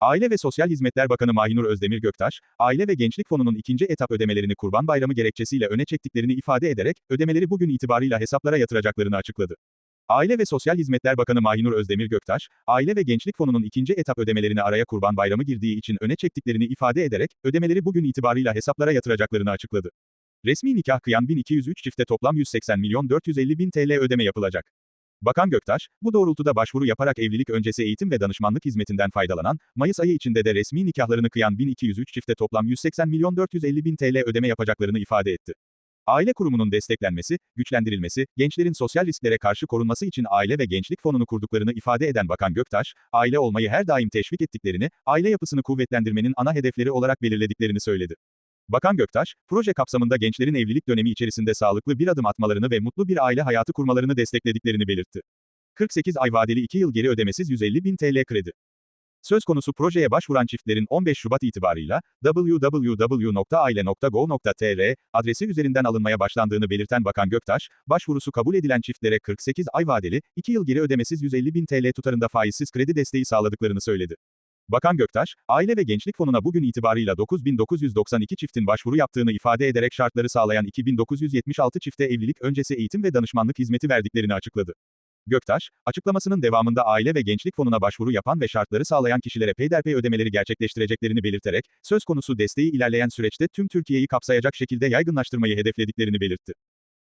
Aile ve Sosyal Hizmetler Bakanı Mahinur Özdemir Göktaş, Aile ve Gençlik Fonu'nun ikinci etap ödemelerini Kurban Bayramı gerekçesiyle öne çektiklerini ifade ederek, ödemeleri bugün itibarıyla hesaplara yatıracaklarını açıkladı. Aile ve Sosyal Hizmetler Bakanı Mahinur Özdemir Göktaş, Aile ve Gençlik Fonu'nun ikinci etap ödemelerini araya Kurban Bayramı girdiği için öne çektiklerini ifade ederek, ödemeleri bugün itibarıyla hesaplara yatıracaklarını açıkladı. Resmi nikah kıyan 1203 çifte toplam 180 milyon 450 bin TL ödeme yapılacak. Bakan Göktaş, bu doğrultuda başvuru yaparak evlilik öncesi eğitim ve danışmanlık hizmetinden faydalanan, Mayıs ayı içinde de resmi nikahlarını kıyan 1203 çifte toplam 180 milyon 450 bin TL ödeme yapacaklarını ifade etti. Aile kurumunun desteklenmesi, güçlendirilmesi, gençlerin sosyal risklere karşı korunması için Aile ve Gençlik Fonu'nu kurduklarını ifade eden Bakan Göktaş, aile olmayı her daim teşvik ettiklerini, aile yapısını kuvvetlendirmenin ana hedefleri olarak belirlediklerini söyledi. Bakan Göktaş, proje kapsamında gençlerin evlilik dönemi içerisinde sağlıklı bir adım atmalarını ve mutlu bir aile hayatı kurmalarını desteklediklerini belirtti. 48 ay vadeli 2 yıl geri ödemesiz 150 bin TL kredi. Söz konusu projeye başvuran çiftlerin 15 Şubat itibarıyla www.aile.gov.tr adresi üzerinden alınmaya başlandığını belirten Bakan Göktaş, başvurusu kabul edilen çiftlere 48 ay vadeli, 2 yıl geri ödemesiz 150 bin TL tutarında faizsiz kredi desteği sağladıklarını söyledi. Bakan Göktaş, Aile ve Gençlik Fonu'na bugün itibarıyla 9992 çiftin başvuru yaptığını ifade ederek şartları sağlayan 2976 çifte evlilik öncesi eğitim ve danışmanlık hizmeti verdiklerini açıkladı. Göktaş, açıklamasının devamında Aile ve Gençlik Fonu'na başvuru yapan ve şartları sağlayan kişilere peyderpey ödemeleri gerçekleştireceklerini belirterek, söz konusu desteği ilerleyen süreçte tüm Türkiye'yi kapsayacak şekilde yaygınlaştırmayı hedeflediklerini belirtti.